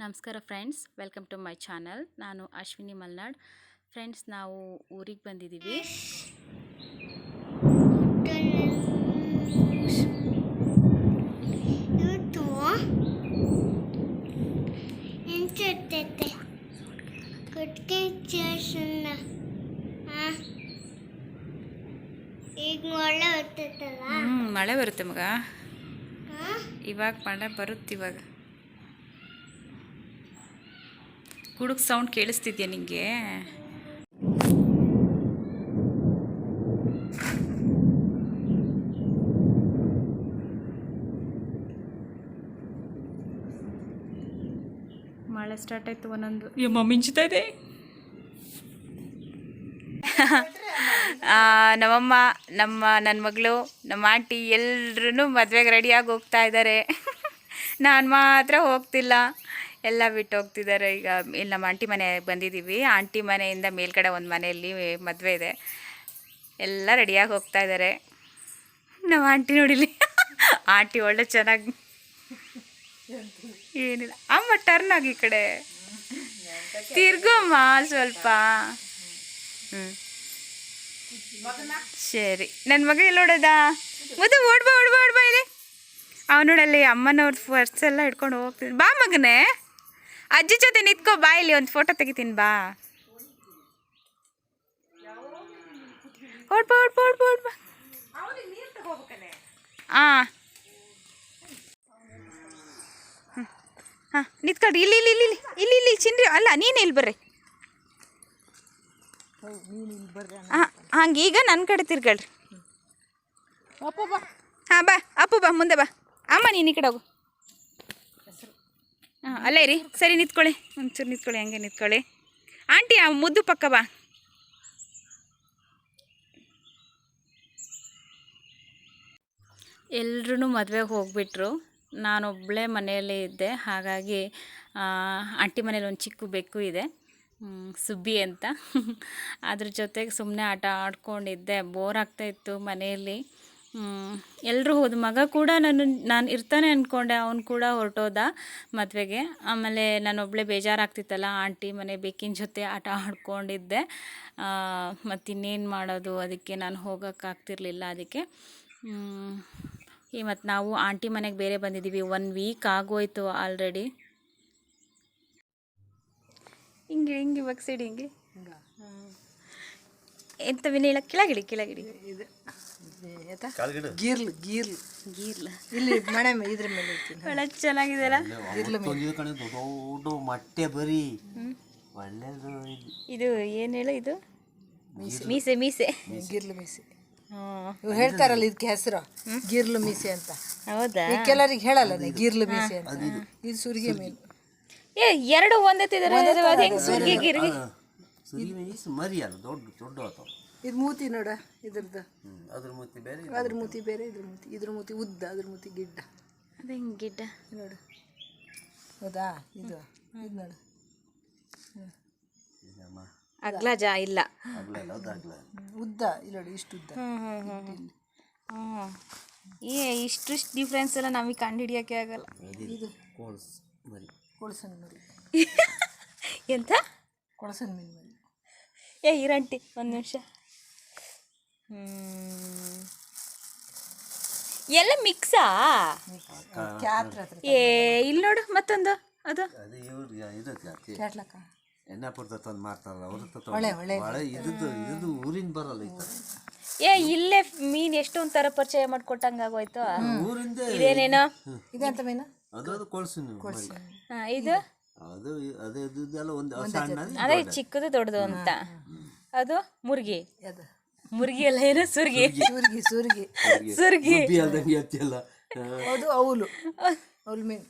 ನಮಸ್ಕಾರ friends welcome to my channel. ನಾನು Ashwini Malnad. Friends ನಾವು ಊರಿಗೆ ಬಂದಿದ್ದೀವಿ. ಈಗ ಮಳೆ ಬರ್ತೈತಲ್ಲ? ಮಳೆ ಬರುತ್ತೆ ಮಗ. ಹಾ? ಇವಾಗ ಮಳೆ ಬರುತ್ತೆ ಇವಾಗ. ಗುಡುಗ್ ಸೌಂಡ್ ಕೇಳಿಸ್ತಿದ್ಯಾ ನಿಂಗೆ? ಮಳೆ ಸ್ಟಾರ್ಟ್ ಆಯ್ತು ಒಂದೊಂದು. ಯಮ್ಮ ಮಿಂಚ್ತಾ ಇದೆ? ನಮ್ಮಮ್ಮ ನಮ್ಮ ನನ್ನ ಮಗಳು ನಮ್ಮ ಆಂಟಿ ಎಲ್ಲರೂ ಮದುವೆಗೆ ರೆಡಿಯಾಗಿ ಹೋಗ್ತಾ ಇದ್ದಾರೆ ನಾನು ಮಾತ್ರ ಹೋಗ್ತಿಲ್ಲ. ಎಲ್ಲ ಬಿಟ್ಟು ಹೋಗ್ತಿದ್ದಾರೆ. ಈಗ ಇಲ್ಲಿ ನಮ್ಮ ಆಂಟಿ ಮನೆ ಬಂದಿದ್ದೀವಿ. ಆಂಟಿ ಮನೆಯಿಂದ ಮೇಲ್ಗಡೆ ಒಂದು ಮನೆಯಲ್ಲಿ ಮದುವೆ ಇದೆ. ಎಲ್ಲ ರೆಡಿಯಾಗಿ ಹೋಗ್ತಾ ಇದ್ದಾರೆ. ನಮ್ಮ ಆಂಟಿ ನೋಡಿಲಿ ಆಂಟಿ ಒಳ್ಳೆ ಚೆನ್ನಾಗಿ ಏನಿಲ್ಲ. ಅಮ್ಮ ಟರ್ನ್ ಆಗಿ ಈ ಕಡೆ. ತಿರ್ಗಮ್ಮ ಸ್ವಲ್ಪ. ಹ್ಞೂ ಸರಿ. ನನ್ನ ಮಗ ಎಲ್ಲಿ ನೋಡೋದ ಮತ್ತೆ ಓಡ್ಬಾ ಓಡ್ಬಾ ಓಡ್ಬಾ ಇಲ್ಲಿ. ಅವ್ನು ನೋಡಲ್ಲಿ ಅಮ್ಮನವ್ರ ಪರ್ಸ್ ಎಲ್ಲ ಹಿಡ್ಕೊಂಡು ಹೋಗ್ತೀನಿ ಬಾ ಮಗನೇ. ಅಜ್ಜಿ ಜೊತೆ ನಿತ್ಕೋ ಬಾ ಇಲ್ಲಿ ಒಂದು ಫೋಟೋ ತೆಗಿತೀನಿ ಬಾ. ಓಡ್ಬಾ ಓಡ್ಬಾ ಓಡ್ಬಾ ಓಡ್ಬಾ ಹಾಂ ಹಾಂ ನಿಂತ್ಕೊಳ್ರಿ ಇಲ್ಲಿ ಇಲ್ಲಿ ಇಲ್ಲಿ ಇಲ್ಲಿ ಇಲ್ಲಿ ಇಲ್ಲಿ ಚಿನ್ರಿ ಅಲ್ಲ ನೀನು ಇಲ್ಲಿ ಬರ್ರಿ. ಹಾಂ ಹಂಗೆ ಈಗ ನನ್ನ ಕಡೆ ತಿರ್ಗಳ್ರಿ ಹಾಂ ಬಾ ಅಪ್ಪು ಬಾ ಮುಂದೆ ಬಾ. ಅಮ್ಮ ನೀನು ಈ ಕಡೆ ಹೋಗು. ಹಾಂ, ಅಲ್ಲೇ ರೀ ಸರಿ, ನಿಂತ್ಕೊಳ್ಳಿ. ಒಂಚೂರು ನಿಂತ್ಕೊಳ್ಳಿ, ಹಂಗೆ ನಿಂತ್ಕೊಳ್ಳಿ. ಆಂಟಿ, ಆ ಮುದ್ದು ಪಕ್ಕ ಬಾ. ಎಲ್ರೂ ಮದುವೆಗೆ ಹೋಗ್ಬಿಟ್ರು. ನಾನೊಬ್ಬಳೇ ಮನೆಯಲ್ಲೇ ಇದ್ದೆ. ಹಾಗಾಗಿ ಆಂಟಿ ಮನೇಲಿ ಒಂದು ಚಿಕ್ಕ ಬೆಕ್ಕು ಇದೆ. ಸುಬ್ಬಿ ಅಂತ. ಅದ್ರ ಜೊತೆಗೆ ಸುಮ್ಮನೆ ಆಟ ಆಡ್ಕೊಂಡಿದ್ದೆ. ಬೋರ್ ಆಗ್ತಾಯಿತ್ತು ಮನೆಯಲ್ಲಿ. ಎಲ್ಲರೂ ಹೋದ ಮಗ ಕೂಡ ನಾನು ನಾನು ಇರ್ತಾನೆ ಅಂದ್ಕೊಂಡೆ ಅವನು ಕೂಡ ಹೊರಟೋದ ಮದುವೆಗೆ. ಆಮೇಲೆ ನಾನೊಬ್ಬಳೇ ಬೇಜಾರಾಗ್ತಿತ್ತಲ್ಲ ಆಂಟಿ ಮನೆ ಬೇಕಿನ ಜೊತೆ ಆಟ ಆಡ್ಕೊಂಡಿದ್ದೆ. ಮತ್ತಿನ್ನೇನು ಮಾಡೋದು ಅದಕ್ಕೆ ನಾನು ಹೋಗೋಕ್ಕಾಗ್ತಿರ್ಲಿಲ್ಲ ಅದಕ್ಕೆ. ಈ ಮತ್ತು ನಾವು ಆಂಟಿ ಮನೆಗೆ ಬೇರೆ ಬಂದಿದ್ದೀವಿ ಒನ್ ವೀಕ್ ಆಗೋಯ್ತು ಆಲ್ರೆಡಿ. ಹಿಂಗೆ ಹಿಂಗೆ ಇವಾಗ ಸಿಡಿ ಹಿಂಗೆ. ಎಂತ ವಿನೀಳ ಕೆಳಗಿಡಿ ಕೆಳಗಿಡಿ ಗೀರ್ಲು ಗೀರ್ಲು. ಗೀರ್ಲ. ಇಲ್ಲಿ ಇದ್ರ ಮೇಲೆ ಒಳ್ಳೆ ಚೆನ್ನಾಗಿದೆಯಲ್ಲ ತೊಂದಿದ ಕಡೆ ದೊಡ್ಡ ದೊಡ್ಡ ಮೊಟ್ಟೆ ಬರೀ. ಒಳ್ಳೇದು ಇದು. ಇದು ಏನು ಹೇಳು ಇದು? ಮೀಸೆ. ಮೀಸೆ ಗಿರ್ಲು ಮೀಸೆ. ಹ್ಞೂ ಇವ್ ಹೇಳ್ತಾರಲ್ಲ ಇದಕ್ಕೆ ಹೆಸರು ಗಿರ್ಲು ಮೀಸೆ ಅಂತ. ಹೌದಾ? ಕೆಲವರಿಗೆ ಹೇಳಲ್ಲ ಗಿರ್ಲು ಮೀಸೆ ಅಂತ. ಇದು. ಸುರಿಗೆ ಮೀನು. ಏ ಎರಡು ಒಂದೇ ತಿದ್ದಾರೆ ಅದು ಹೆಂಗೆ ಸುರ್ಗಿ ಗಿರ್ಗಿ? ಮರಿ ಅಲ್ಲ ದೊಡ್ಡ ದೊಡ್ಡ ಇದು ಮೂತಿ ನೋಡ ಇದ್ರದ್ದು. ಅದ್ರ ಮೂತಿ ಬೇರೆ ಅದ್ರ ಮೂತಿ ಬೇರೆ ಇದ್ರ ಮೂತಿ ಇದ್ರ ಮೂತಿ ಉದ್ದ ಅದ್ರ ಮೂತಿ ಗಿಡ್ಡ. ಅದು ಹೆಂಗೆ ಗಿಡ್ಡ? ನೋಡು. ಹೌದಾ? ಇದು ಇದು ನೋಡು. ಅಗ್ಲ ಜಾ ಇಲ್ಲ. ಉದ್ದ ಇಲ್ಲ ನೋಡಿ ಇಷ್ಟು ಉದ್ದ. ಹ್ಞೂ ಹ್ಞೂ ಹ್ಞೂ ಏ ಏ ಇಷ್ಟಿಷ್ಟು ಡಿಫ್ರೆನ್ಸ್ ಎಲ್ಲ ನಮಗೆ ಕಂಡು ಹಿಡಿಯೋಕ್ಕೆ ಆಗಲ್ಲ. ಇದು ಕೋಳ್ಸ್ ಮರಿ. ಕೊಳಸನ್ ಮರಿ. ಎಂತ? ಕೊಳಸನ್ ಮೀನು ಮರಿ. ಏ ಇರಂಟಿ ಒಂದು ನಿಮಿಷ. ಎಲ್ಲ ಮಿಕ್ಸಾ ಕ್ಯಾತ್ರ ಏ ಇಲ್ಲಿ ನೋಡು ಮತ್ತೊಂದು ಅದು. ಏ ಇಲ್ಲೇ ಮೀನ್ ಎಷ್ಟೊಂದ್ ತರ ಪರಿಚಯ ಮಾಡ್ಕೊಟ್ಟಂಗ ಆಗೋಯ್ತು? ಊರಿಂದ ಇದೇನೇನೋ? ಇದೆಂತ ಮೀನು? ಇದು? ಅದು ಅದು ಇದೆಲ್ಲ ಒಂದು ಸಣ್ಣ ಅದೇ ಚಿಕ್ಕದು ದೊಡ್ಡದು ಅಂತ. ಅದು ಮುರ್ಗಿ. ಅದು ಮುರ್ಗಿ ಅಲ್ಲ ಏನೋ? ಸುರ್ಗಿ. ಸುರ್ಗಿ. ಸುರ್ಗಿ ಸುರ್ಗಿ. ಅಲ್ದಂಗೆ ಅದು ಅವಲು. ಅವಲು ಮೀನು.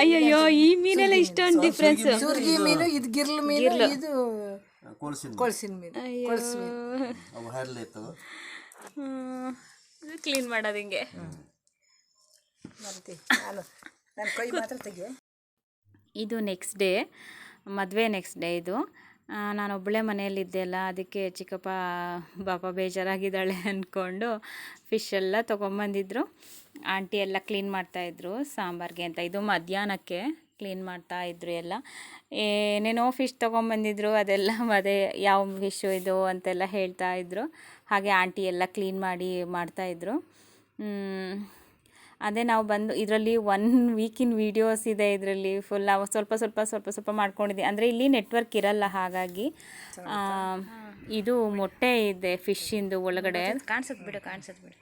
ಅಯ್ಯಯ್ಯೋ ಈ ಮೀನೆಲ್ಲ ಇಷ್ಟೊಂದು ಡಿಫ್ರೆನ್ಸ್ ಸುರ್ಗಿ ಮೀನು ಇದು. ಗಿರ್ಲ್ ಮೀನು ಇದು ಕೊಳಸಿನ ಕೊಳಸಿನ ಮೀನು ಕೊಳಸು ಮೀನು. ಅವು ಹರ್ಲಿ ಇರ್ತವ. ಕ್ಲೀನ್ ಮಾಡೋದು ಹಿಂಗೆ. ಇದು ನೆಕ್ಸ್ಟ್ ಡೇ ಮದುವೆ ನೆಕ್ಸ್ಟ್ ಡೇ ಇದು. ನಾನೊಬ್ಬಳೇ ಮನೆಯಲ್ಲಿದ್ದೆ ಅಲ್ಲ, ಅದಕ್ಕೆ ಚಿಕ್ಕಪ್ಪ, ಪಾಪ ಬೇಜಾರಾಗಿದ್ದಾಳೆ ಅಂದ್ಕೊಂಡು ಫಿಶ್ ಎಲ್ಲ ತೊಗೊಂಬಂದಿದ್ರು. ಆಂಟಿ ಎಲ್ಲ ಕ್ಲೀನ್ ಮಾಡ್ತಾಯಿದ್ರು ಸಾಂಬಾರಿಗೆ ಅಂತ. ಇದು ಮಧ್ಯಾಹ್ನಕ್ಕೆ ಕ್ಲೀನ್ ಮಾಡ್ತಾ ಇದ್ರು ಎಲ್ಲ. ಏನೇನೋ ಫಿಶ್ ತೊಗೊಂಬಂದಿದ್ರು, ಅದೆಲ್ಲ ಅದೇ ಯಾವ ಫಿಶ್ಶು ಇದು ಅಂತೆಲ್ಲ ಹೇಳ್ತಾ ಇದ್ರು. ಹಾಗೆ ಆಂಟಿ ಎಲ್ಲ ಕ್ಲೀನ್ ಮಾಡಿ ಮಾಡ್ತಾಯಿದ್ರು ಅದೇ ನಾವು ಬಂದು ಇದರಲ್ಲಿ ಒನ್ ವೀಕಿನ ವೀಡಿಯೋಸ್ ಇದೆ ಇದರಲ್ಲಿ ಫುಲ್ ನಾವು ಸ್ವಲ್ಪ ಸ್ವಲ್ಪ ಸ್ವಲ್ಪ ಸ್ವಲ್ಪ ಮಾಡ್ಕೊಂಡಿದ್ದೀವಿ ಅಂದರೆ ಇಲ್ಲಿ ನೆಟ್ವರ್ಕ್ ಇರಲ್ಲ ಹಾಗಾಗಿ ಇದು ಮೊಟ್ಟೆ ಇದೆ ಫಿಶಿಂದು ಒಳಗಡೆ. ಕಾಣಿಸುತ್ತೆ ಬಿಡು ಕಾಣಿಸುತ್ತೆ ಬಿಡು.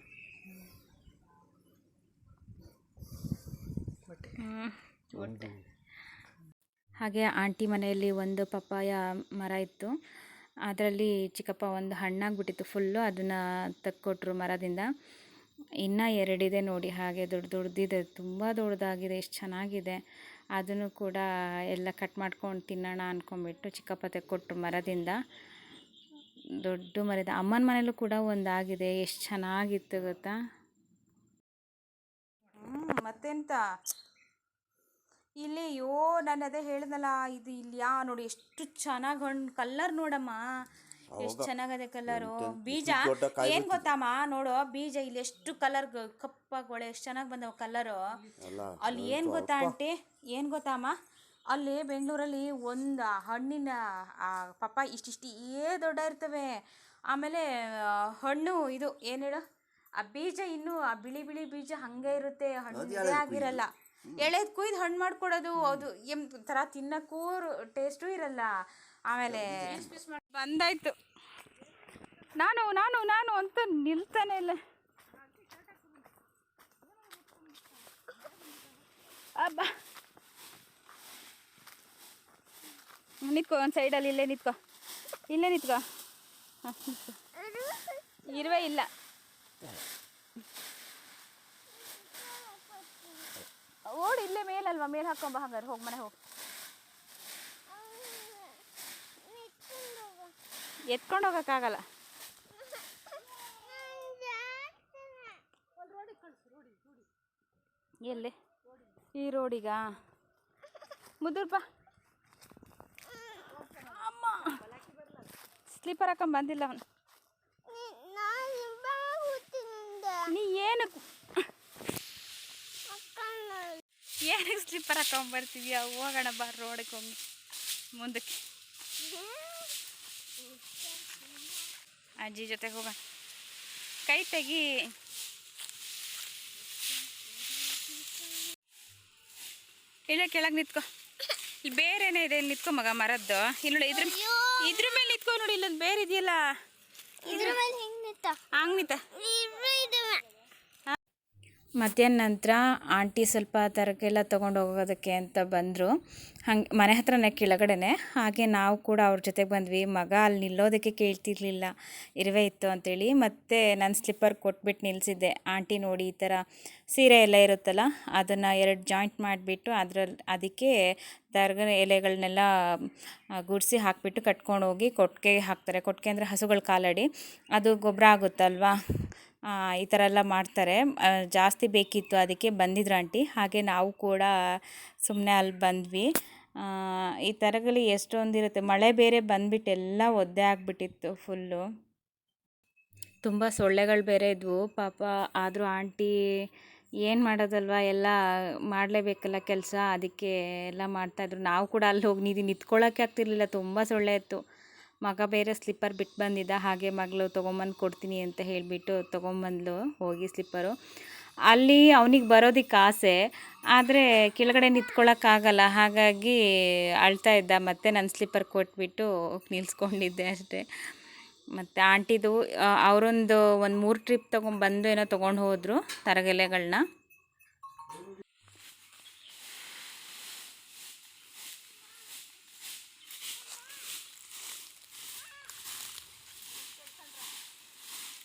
ಹಾಗೆ ಆಂಟಿ ಮನೆಯಲ್ಲಿ ಒಂದು ಪಪ್ಪಾಯ ಮರ ಇತ್ತು. ಅದರಲ್ಲಿ ಚಿಕ್ಕಪ್ಪ ಒಂದು ಹಣ್ಣಾಗಿಬಿಟ್ಟಿತ್ತು ಫುಲ್ಲು ಅದನ್ನು ತಕ್ಕೊಟ್ರು ಮರದಿಂದ. ಇನ್ನೂ ಎರಡಿದೆ ನೋಡಿ, ಹಾಗೆ ದೊಡ್ಡ ದೊಡ್ಡದಿದೆ ತುಂಬ ದೊಡ್ಡದಾಗಿದೆ ಎಷ್ಟು ಚೆನ್ನಾಗಿದೆ. ಅದನ್ನು ಕೂಡ ಎಲ್ಲ ಕಟ್ ಮಾಡ್ಕೊಂಡು ತಿನ್ನೋಣ ಅಂದ್ಕೊಂಬಿಟ್ಟು ಚಿಕ್ಕಪ್ಪ ತೆಕ್ಕೊಟ್ರು ಮರದಿಂದ. ದೊಡ್ಡ ಮರದ, ಅಮ್ಮನ ಮನೇಲೂ ಕೂಡ ಒಂದಾಗಿದೆ, ಎಷ್ಟು ಚೆನ್ನಾಗಿತ್ತು ಗೊತ್ತಾ? ಮತ್ತೆಂತ? ಇಲ್ಲಿ ಯೋ, ನಾನು ಅದೇ ಹೇಳ್ದಲ್ಲ ಇದು ಇಲ್ಲಿ ಯಾ ನೋಡಿ, ಎಷ್ಟು ಚೆನ್ನಾಗಿ ಹಣ್ಣು ಕಲ್ಲರ್ ನೋಡಮ್ಮ. ಎಷ್ಟು ಚೆನ್ನಾಗದೆ ಕಲರು ಬೀಜ? ಏನ್ ಗೊತ್ತಮ್ಮ? ನೋಡು ಬೀಜ ಇಲ್ಲಿ ಎಷ್ಟು ಕಲರ್ ಕಪ್ಪಾಗೊಳೆ ಎಷ್ಟು ಚೆನ್ನಾಗಿ ಬಂದವ ಕಲರು ಅಲ್ಲಿ ಏನ್ ಗೊತ್ತಾ ಆಂಟಿ? ಏನ್ ಗೊತ್ತಮ್ಮ? ಅಲ್ಲಿ ಬೆಂಗಳೂರಲ್ಲಿ ಒಂದು ಹಣ್ಣಿನ ಆ ಪಪ್ಪ ಇಷ್ಟಿಷ್ಟು ಏ ದೊಡ್ಡ ಇರ್ತವೆ. ಆಮೇಲೆ ಹಣ್ಣು ಇದು ಏನು ಹೇಳು? ಆ ಬೀಜ ಇನ್ನೂ ಆ ಬಿಳಿ ಬಿಳಿ ಬೀಜ ಹಂಗೆ ಇರುತ್ತೆ. ಹಣ್ಣು ಆಗಿರಲ್ಲ. ಎಳೆದ್ ಕುಯ್ದು ಹಣ್ಣು ಮಾಡ್ಕೊಡೋದು. ಅದು ಎಂ ಥರ ತಿನ್ನಕ್ಕೂ ಟೇಸ್ಟು ಇರಲ್ಲ. ಆಮೇಲೆ ಬಂದಾಯ್ತು. ನಾನು ನಾನು ನಾನು ಅಂತ ನಿಲ್ತಾನೆ ಇಲ್ಲ. ಅಬ್ಬ. ನಿತ್ಕೋ, ಒಂದು ಸೈಡಲ್ಲಿ ಇಲ್ಲೇ ನಿತ್ಕೋ. ಇಲ್ಲೇ ನಿತ್ಕೋ. ಇರುವೆ ಇಲ್ಲ. ಓಡಿ ಇಲ್ಲೇ ಮೇಲಲ್ವಾ? ಮೇಲೆ ಹಾಕೊಂಬ ಹಂಗಾರೆ ಹೋಗಿ ಮನೆ ಹೋಗಿ. ಎತ್ಕೊಂಡು ಹೋಗೋಕ್ಕಾಗಲ್ಲ ಎಲ್ಲಿ? ಈ ರೋಡಿಗ? ಮುದುರ್ಪ ಅಮ್ಮ. ಸ್ಲೀಪರ್ ಹಾಕೊಂಡ್ ಬಂದಿಲ್ಲ ಅವನು. ನೀ ಏನಕ್ಕೆ ಏನಕ್ಕೆ ಸ್ಲೀಪರ್ ಹಾಕೊಂಡ್ ಬರ್ತಿದ್ಯಾ ಹೋಗೋಣ ಬಾ ರೋಡಕ್ಕೆ ಹೋಗಿ. ಮುಂದಕ್ಕೆ. ಅಜ್ಜಿ ಜೊತೆಗೆ ಹೋಗೋಣ ಕೈ ತೆಗಿ. ಇಲ್ಲ ಕೆಳಗೆ ನಿತ್ಕೊ. ಇಲ್ಲಿ ಬೇರೆನೇ ಇದೆ ಇಲ್ಲಿ ನಿಂತ್ಕೋ ಮಗ ಮರದ್ದು. ಇಲ್ಲಿ ನೋಡಿ ಇದ್ರ ಇದ್ರ ಮೇಲೆ ನಿತ್ಕೊ ನೋಡಿ ಇಲ್ಲೊಂದು ಬೇರೆ ಇದೆಯಲ್ಲ. ಹೆಂಗ್ ನಿಂತ ಹಂಗೆ ನಿಂತ ಇವ್ರು ಇದುವೆ. ಮಧ್ಯಾಹ್ನ ನಂತರ ಆಂಟಿ ಸ್ವಲ್ಪ ತರಕಾರಿ ತೊಗೊಂಡು ಹೋಗೋದಕ್ಕೆ ಅಂತ ಬಂದರು. ಹಂಗೆ ಮನೆ ಹತ್ರನೇ ಕೆಳಗಡೆನೆ. ಹಾಗೆ ನಾವು ಕೂಡ ಅವ್ರ ಜೊತೆಗೆ ಬಂದ್ವಿ. ಮಗ ಅಲ್ಲಿ ನಿಲ್ಲೋದಕ್ಕೆ ಕೇಳ್ತಿರ್ಲಿಲ್ಲ. ಇರುವೆ ಇತ್ತು ಅಂತೇಳಿ. ಮತ್ತೆ ನನ್ನ ಸ್ಲಿಪ್ಪರ್ ಕೊಟ್ಬಿಟ್ಟು ನಿಲ್ಲಿಸಿದ್ದೆ ಆಂಟಿ ನೋಡಿ ಈ ಥರ ಸೀರೆ ಎಲ್ಲ ಇರುತ್ತಲ್ಲ, ಅದನ್ನು ಎರಡು ಜಾಯಿಂಟ್ ಮಾಡಿಬಿಟ್ಟು ಅದರಲ್ಲಿ ಅದಕ್ಕೆ ತರಗ ಎಲೆಗಳನ್ನೆಲ್ಲ ಗುಡಿಸಿ ಹಾಕಿಬಿಟ್ಟು ಕಟ್ಕೊಂಡು ಹೋಗಿ ಕೊಟ್ಟಿಗೆ ಹಾಕ್ತಾರೆ. ಕೊಟ್ಟಿಗೆ ಅಂದರೆ ಹಸುಗಳ ಕಾಲಡಿ. ಅದು ಗೊಬ್ಬರ ಆಗುತ್ತಲ್ವಾ? ಈ ಥರ ಎಲ್ಲ ಮಾಡ್ತಾರೆ. ಜಾಸ್ತಿ ಬೇಕಿತ್ತು ಅದಕ್ಕೆ ಬಂದಿದ್ರು ಆಂಟಿ. ಹಾಗೆ ನಾವು ಕೂಡ ಸುಮ್ಮನೆ ಅಲ್ಲಿ ಬಂದ್ವಿ. ಈ ಥರಗಳು ಎಷ್ಟೊಂದಿರುತ್ತೆ ಮಳೆ ಬೇರೆ ಬಂದ್ಬಿಟ್ಟು ಎಲ್ಲ ಒದ್ದೆ ಆಗಿಬಿಟ್ಟಿತ್ತು ಫುಲ್ಲು. ತುಂಬ ಸೊಳ್ಳೆಗಳು ಬೇರೆ ಇದ್ವು. ಪಾಪ ಆದರೂ ಆಂಟಿ ಏನು ಮಾಡೋದಲ್ವ? ಎಲ್ಲ ಮಾಡಲೇಬೇಕಲ್ಲ ಕೆಲಸ. ಅದಕ್ಕೆ ಎಲ್ಲ ಮಾಡ್ತಾಯಿದ್ರು ನಾವು ಕೂಡ ಅಲ್ಲಿ ಹೋಗಿ ನೀರು ನಿಂತ್ಕೊಳ್ಳೋಕ್ಕೆ ಆಗ್ತಿರ್ಲಿಲ್ಲ. ತುಂಬ ಸೊಳ್ಳೆ ಇತ್ತು. ಮಗ ಬೇರೆ ಸ್ಲಿಪ್ಪರ್ ಬಿಟ್ಟು ಬಂದಿದ್ದ, ಹಾಗೆ ಮಗಳು ತೊಗೊಂಬಂದು ಕೊಡ್ತೀನಿ ಅಂತ ಹೇಳಿಬಿಟ್ಟು ತೊಗೊಂಬಂದ್ಲು, ಹೋಗಿ ಸ್ಲಿಪ್ಪರು. ಅಲ್ಲಿ ಅವನಿಗೆ ಬರೋದಕ್ಕೆ ಆಸೆ, ಆದರೆ ಕೆಳಗಡೆ ನಿಂತ್ಕೊಳ್ಳೋಕ್ಕಾಗಲ್ಲ ಹಾಗಾಗಿ ಅಳ್ತಾ ಇದ್ದ, ಮತ್ತೆ ನನ್ನ ಸ್ಲಿಪ್ಪರ್ ಕೊಟ್ಬಿಟ್ಟು ನಿಲ್ಸ್ಕೊಂಡಿದ್ದೆ ಅಷ್ಟೇ. ಮತ್ತು ಆಂಟಿದು ಅವರೊಂದು ಒಂದು ಮೂರು ಟ್ರಿಪ್ ತೊಗೊಂಬಂದು ಏನೋ ತೊಗೊಂಡು ಹೋದರು ತರಗೆಲೆಗಳನ್ನ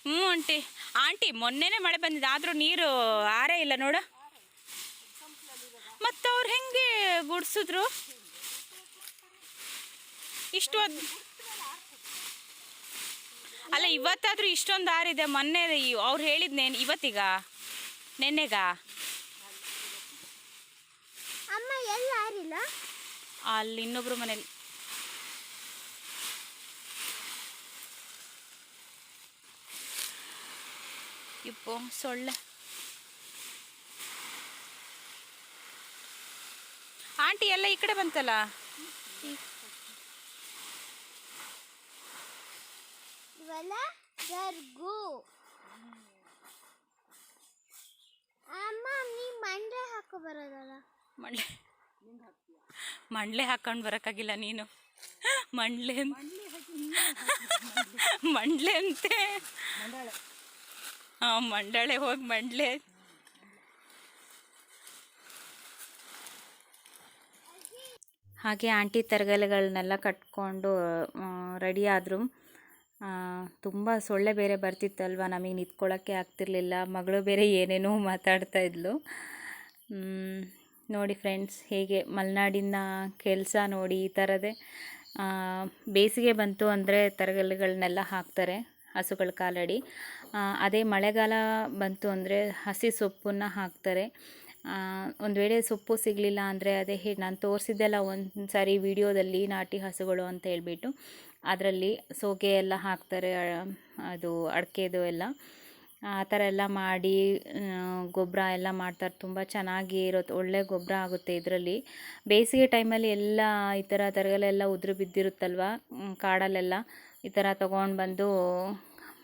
ಹ್ಞೂ ಆಂಟಿ ಆಂಟಿ ಮೊನ್ನೆನೇ ಮಳೆ ಬಂದಿದೆ ಆದರೂ ನೀರು ಆರೇ ಇಲ್ಲ ನೋಡು. ಮತ್ತು ಅವ್ರು ಹೆಂಗೆ ಗುಡಿಸಿದ್ರು? ಇಷ್ಟು ಅಲ್ಲ ಇವತ್ತಾದರೂ ಇಷ್ಟೊಂದು ಆರಿದೆ ಮೊನ್ನೆ ಅವ್ರು ಹೇಳಿದ್ನೇ ಇವತ್ತೀಗ? ನೆನ್ನೆಗ? ಅಮ್ಮ ಎಲ್ಲ ಆರಿಲ್ಲ? ಅಲ್ಲಿ ಇನ್ನೊಬ್ರು ಮನೇಲಿ ಇಪ್ಪು ಸೊಳ್ಳೆ. ಆಂಟಿ ಎಲ್ಲ ಈ ಕಡೆ ಬಂತಲ್ಲ? ಮಂಡ್ಯ ಹಾಕೋ ಬರೋದಲ್ಲ? ಮಂಡ್ಲೆ ಮಂಡ್ಲೆ ಹಾಕೊಂಡು ಬರೋಕ್ಕಾಗಿಲ್ಲ ನೀನು. ಮಂಡ್ಲೆ ಮಂಡ್ಲೆ ಅಂತೆ. ಹಾಂ ಮಂಡಳೆ ಹೋಗಿ ಮಂಡಳೆ ಹಾಗೆ ಆಂಟಿ ತರಗಲೆಗಳನ್ನೆಲ್ಲ ಕಟ್ಕೊಂಡು ರೆಡಿ ಆದರು. ತುಂಬ ಸೊಳ್ಳೆ ಬೇರೆ ಬರ್ತಿತ್ತಲ್ವ, ನಮಗೆ ನಿಂತ್ಕೊಳ್ಳೋಕ್ಕೆ ಆಗ್ತಿರ್ಲಿಲ್ಲ. ಮಗಳು ಬೇರೆ ಏನೇನೋ ಮಾತಾಡ್ತಾ ಇದ್ಲು. ನೋಡಿ ಫ್ರೆಂಡ್ಸ್ ಹೇಗೆ ಮಲೆನಾಡಿನ ಕೆಲಸ ನೋಡಿ ಈ ಥರದೇ ಬೇಸಿಗೆ ಬಂತು ಅಂದರೆ ತರಗಲೆಗಳನ್ನೆಲ್ಲ ಹಾಕ್ತಾರೆ. ಹಸುಗಳ ಕಾಲಡಿ. ಅದೇ ಮಳೆಗಾಲ ಬಂತು ಅಂದರೆ ಹಸಿ ಸೊಪ್ಪನ್ನು ಹಾಕ್ತಾರೆ. ಒಂದು ವೇಳೆ ಸೊಪ್ಪು ಸಿಗಲಿಲ್ಲ ಅಂದರೆ ಅದೇ ಹೇ, ನಾನು ತೋರಿಸಿದ್ದೆಲ್ಲ ಒಂದು ಸಾರಿ ವಿಡಿಯೋದಲ್ಲಿ ನಾಟಿ ಹಸುಗಳು ಅಂತ ಹೇಳಿಬಿಟ್ಟು ಅದರಲ್ಲಿ ಸೋಗೆ ಎಲ್ಲ ಹಾಕ್ತಾರೆ ಅದು ಅಡಿಕೆದು ಎಲ್ಲ. ಆ ಥರ ಎಲ್ಲ ಮಾಡಿ ಗೊಬ್ಬರ ಎಲ್ಲ ಮಾಡ್ತಾರೆ. ತುಂಬ ಚೆನ್ನಾಗಿ ಇರುತ್ತೆ, ಒಳ್ಳೆ ಗೊಬ್ಬರ ಆಗುತ್ತೆ ಇದರಲ್ಲಿ. ಬೇಸಿಗೆ ಟೈಮಲ್ಲಿ ಎಲ್ಲ ಈ ಥರ ತರಗಲೆಲ್ಲ ಉದುರು ಬಿದ್ದಿರುತ್ತಲ್ವ ಕಾಡಲ್ಲೆಲ್ಲ. ಈ ಥರ ತೊಗೊಂಡು ಬಂದು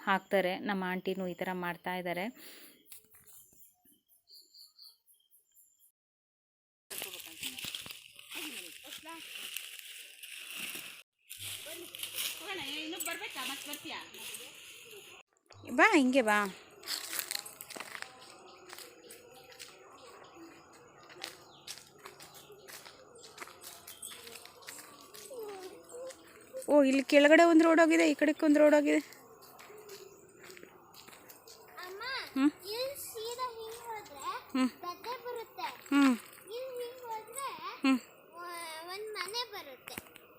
ಹಾಕ್ತಾರೆ. ನಮ್ಮ ಆಂಟಿನೂ ಈ ಥರ ಮಾಡ್ತಾ ಇದ್ದಾರೆ. ಬಾ ಹಿಂಗೆ ಬಾ. ಓ ಇಲ್ಲಿ ಕೆಳಗಡೆ ಒಂದು ರೋಡ್ ಹೋಗಿದೆ ಈ ಕಡೆಗೆ ಒಂದು ರೋಡ್ ಹೋಗಿದೆ. ಹ್ಞೂ ಹ್ಞೂ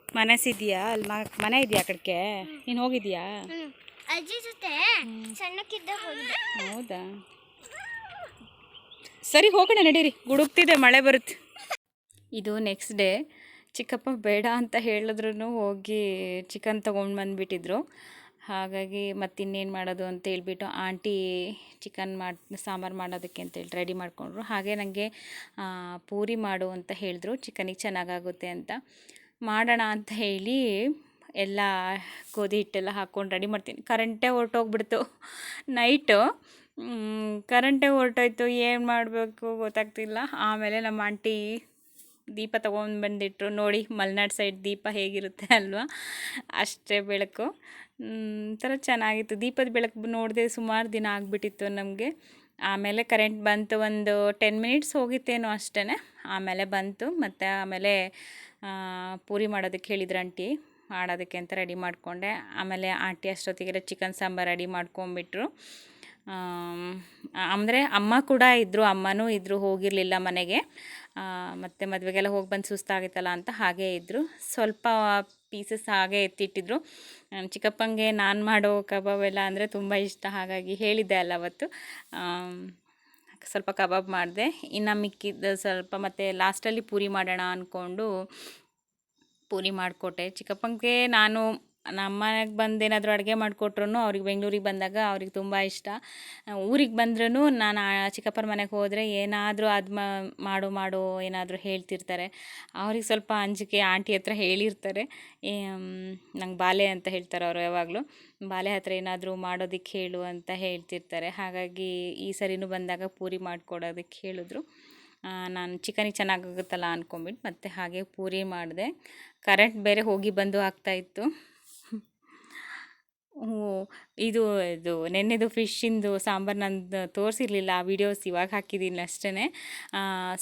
ಮನಸ್ಸಿದೆಯಾ ಅಲ್ಲಿ ಮನೆ ಇದೆಯಾ ಆ ಕಡೆಗೆ ನೀನು ಹೋಗಿದ್ಯಾ? ಅಜ್ಜಿ ಜೊತೆ ಸಣ್ಣಕ್ಕಿದ್ದಾಗ ಹೌದಾ? ಸರಿ ಹೋಗೋಣ ನಡೀರಿ. ಗುಡುಗ್ತಿದೆ ಮಳೆ ಬರುತ್ತೆ. ಇದು ನೆಕ್ಸ್ಟ್ ಡೇ ಚಿಕ್ಕಪ್ಪ ಬೇಡ ಅಂತ ಹೇಳಿದ್ರು ಹೋಗಿ ಚಿಕನ್ ತೊಗೊಂಡು ಬಂದುಬಿಟ್ಟಿದ್ರು. ಹಾಗಾಗಿ ಮತ್ತಿನ್ನೇನು ಮಾಡೋದು ಅಂತ ಹೇಳಿಬಿಟ್ಟು ಆಂಟಿ ಚಿಕನ್ ಮಾಡಿ, ಸಾಂಬಾರು ಮಾಡೋದಕ್ಕೆ ಅಂತೇಳಿ ರೆಡಿ ಮಾಡಿಕೊಂಡ್ರು. ಹಾಗೆ ನನಗೆ ಪೂರಿ ಮಾಡು ಅಂತ ಹೇಳಿದ್ರು. ಚಿಕನಿಗೆ ಚೆನ್ನಾಗಾಗುತ್ತೆ ಅಂತ. ಮಾಡೋಣ ಅಂತ ಹೇಳಿ ಎಲ್ಲ ಗೋಧಿ ಹಿಟ್ಟೆಲ್ಲ ಹಾಕ್ಕೊಂಡು ರೆಡಿ ಮಾಡ್ತೀನಿ. ಕರೆಂಟೇ ಹೊರಟೋಗ್ಬಿಡ್ತು. ನೈಟು ಕರೆಂಟೇ ಹೊರಟೋಯ್ತು. ಏನು ಮಾಡಬೇಕು ಗೊತ್ತಾಗ್ತಿಲ್ಲ. ಆಮೇಲೆ ನಮ್ಮ ಆಂಟಿ ದೀಪ ತೊಗೊಂಡು ಬಂದಿಟ್ರು. ನೋಡಿ, ಮಲೆನಾಡು ಸೈಡ್ ದೀಪ ಹೇಗಿರುತ್ತೆ ಅಲ್ವಾ? ಅಷ್ಟೇ ಬೆಳಕು. ಥರ ಚೆನ್ನಾಗಿತ್ತು. ದೀಪದ ಬೆಳಕು ನೋಡಿದೆ ಸುಮಾರು ದಿನ ಆಗಿಬಿಟ್ಟಿತ್ತು ನಮಗೆ. ಆಮೇಲೆ ಕರೆಂಟ್ ಬಂತು ಒಂದು ಟೆನ್ ಮಿನಿಟ್ಸ್ ಹೋಗಿತ್ತೇನೋ ಅಷ್ಟೇ ಆಮೇಲೆ ಬಂತು. ಮತ್ತು ಆಮೇಲೆ ಪೂರಿ ಮಾಡೋದಕ್ಕೆ ಹೇಳಿದ್ರು ಆಂಟಿ ಮಾಡೋದಕ್ಕೆ ಅಂತ ರೆಡಿ ಮಾಡಿಕೊಂಡೆ. ಆಮೇಲೆ ಆಂಟಿ ಅಷ್ಟೊತ್ತಿಗೆ ಚಿಕನ್ ಸಾಂಬಾರು ರೆಡಿ ಮಾಡ್ಕೊಂಬಿಟ್ರು ಅಂದರೆ ಅಮ್ಮ ಕೂಡ ಇದ್ದರು ಅಮ್ಮನೂ ಇದ್ದರು ಹೋಗಿರಲಿಲ್ಲ ಮನೆಗೆ. ಮತ್ತು ಮದುವೆಗೆಲ್ಲ ಹೋಗಿ ಬಂದು ಸುಸ್ತಾಗಿತ್ತಲ್ಲ ಅಂತ ಹಾಗೇ ಇದ್ದರು ಸ್ವಲ್ಪ ಪೀಸಸ್ ಹಾಗೆ ಎತ್ತಿಟ್ಟಿದ್ರು. ಚಿಕ್ಕಪ್ಪಂಗೆ ನಾನು ಮಾಡೋ ಕಬಾಬ್ ಎಲ್ಲ ಅಂದರೆ ತುಂಬ ಇಷ್ಟ, ಹಾಗಾಗಿ ಹೇಳಿದ್ದೆ ಅಲ್ಲ ಅವತ್ತು. ಸ್ವಲ್ಪ ಕಬಾಬ್ ಮಾಡಿದೆ. ಇನ್ನು ಮಿಕ್ಕಿದ್ದ ಸ್ವಲ್ಪ ಮತ್ತು ಲಾಸ್ಟಲ್ಲಿ ಪೂರಿ ಮಾಡೋಣ ಅಂದ್ಕೊಂಡು ಪೂರಿ ಮಾಡಿಕೊಟ್ಟೆ. ಚಿಕ್ಕಪ್ಪಂಗೆ ನಾನು ನಮ್ಮ ಮನೆಗೆ ಬಂದು ಏನಾದರೂ ಅಡುಗೆ ಮಾಡಿಕೊಟ್ರು ಅವ್ರಿಗೆ ಬೆಂಗಳೂರಿಗೆ ಬಂದಾಗ ಅವ್ರಿಗೆ ತುಂಬ ಇಷ್ಟ. ಊರಿಗೆ ಬಂದ್ರೂ ನಾನು ಚಿಕ್ಕಪ್ಪನ ಮನೆಗೆ ಹೋದರೆ ಏನಾದರೂ ಅದು ಮಾಡು ಮಾಡು ಏನಾದರೂ ಹೇಳ್ತಿರ್ತಾರೆ. ಅವ್ರಿಗೆ ಸ್ವಲ್ಪ ಅಂಜಿಕೆ ಆಂಟಿ ಹತ್ರ ಹೇಳಿರ್ತಾರೆ. ನಂಗೆ ಬಾಲೆ ಅಂತ ಹೇಳ್ತಾರೆ ಅವರು ಯಾವಾಗಲೂ. ಬಾಲೆ ಹತ್ರ ಏನಾದರೂ ಮಾಡೋದಕ್ಕೆ ಹೇಳು ಅಂತ ಹೇಳ್ತಿರ್ತಾರೆ. ಹಾಗಾಗಿ ಈ ಸರಿನೂ ಬಂದಾಗ ಪೂರಿ ಮಾಡಿಕೊಡೋದಕ್ಕೆ ಹೇಳಿದ್ರು. ನಾನು ಚಿಕನಿಗೆ ಚೆನ್ನಾಗಾಗುತ್ತಲ್ಲ ಅಂದ್ಕೊಂಬಿಟ್ಟು ಮತ್ತೆ ಹಾಗೆ ಪೂರಿ ಮಾಡಿದೆ. ಕರೆಂಟ್ ಬೇರೆ ಹೋಗಿ ಬಂದು ಆಗ್ತಾಯಿತ್ತು ಹ್ಞೂ ಇದು ಇದು ನೆನ್ನೆದು ಫಿಶ್ಶಿಂದು ಸಾಂಬಾರು ನಂದು ತೋರಿಸಿರ್ಲಿಲ್ಲ ಆ ವಿಡಿಯೋಸ್ ಇವಾಗ ಹಾಕಿದ್ದೀನಿ ಅಷ್ಟೇ